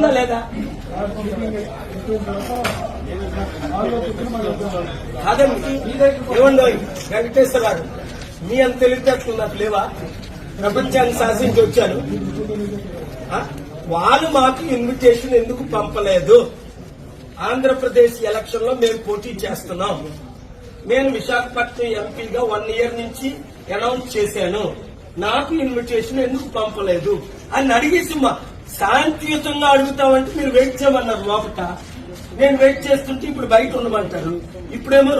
ఉందా లేదా? కాదండి ఏమండో వెంకటేశ్వర గారు మీ అంత తెలివితేటలు నాకు లేవా? ప్రపంచాన్ని శాసించి వచ్చాను వాళ్ళు మాకు ఇన్విటేషన్ ఎందుకు పంపలేదు? ఆంధ్రప్రదేశ్ ఎలక్షన్లో మేము పోటీ చేస్తున్నాం. నేను విశాఖపట్నం ఎంపీగా వన్ ఇయర్ నుంచి అనౌన్స్ చేశాను. నాకు ఇన్విటేషన్ ఎందుకు పంపలేదు? అని అడిగేసి మా శాంతియుతంగా అడుగుతామంటే మీరు వెయిట్ చేయమన్నారు లోపట. నేను వెయిట్ చేస్తుంటే ఇప్పుడు బయట ఉండమంటారు. ఇప్పుడేమో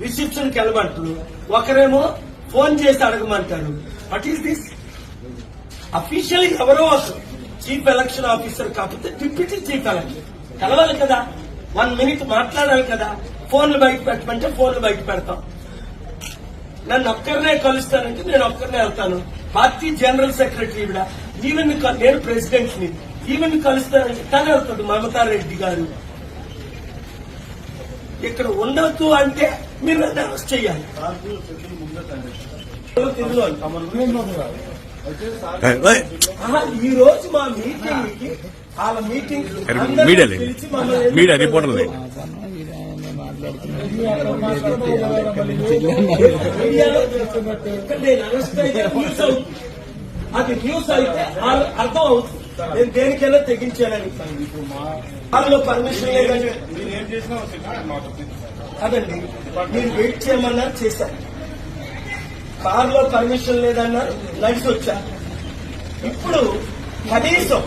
రిసెప్షన్కి వెళ్ళమంటారు. ఒకరేమో ఫోన్ చేసి అడగమంటారు. వాట్ ఈస్ దిస్ అఫీషియల్ ఎవరో చీఫ్ ఎలక్షన్ ఆఫీసర్ కాకపోతే డిప్యూటీ చీఫ్ ఎలక్షన్ కలవాలి కదా. వన్ మినిట్ మాట్లాడాలి కదా. ఫోన్లు బయట పెట్టమంటే ఫోన్లు బయట పెడతాం. నన్ను ఒక్కరినే కలుస్తానంటే నేను ఒక్కరినే వెళ్తాను. పార్టీ జనరల్ సెక్రటరీ కూడా ఈవెన్ నేను ప్రెసిడెంట్ని ఈవెన్ కలుస్తానంటే తను వెళ్తాడు మమతారెడ్డి గారు ఇక్కడ ఉండొద్దు అంటే మీరు నన్ను అరెస్ట్ చేయాలి ఈ రోజు మా మీటింగ్కి వాళ్ళ మీటింగ్ మీడియా లేదు. మీడియా రిపోర్టర్లే. నేను అరెస్ట్ అయితే అది న్యూస్ అయితే అర్థం అవుతుంది. నేను దేనికైనా తెగించానని. వాళ్ళు పర్మిషన్ లేదని మీరేం చేసినా మీరు వెయిట్ చేయమన్నా చేశాను కారులో పర్మిషన్ లేదన్నా నడిచి వచ్చాను ఇప్పుడు కనీసం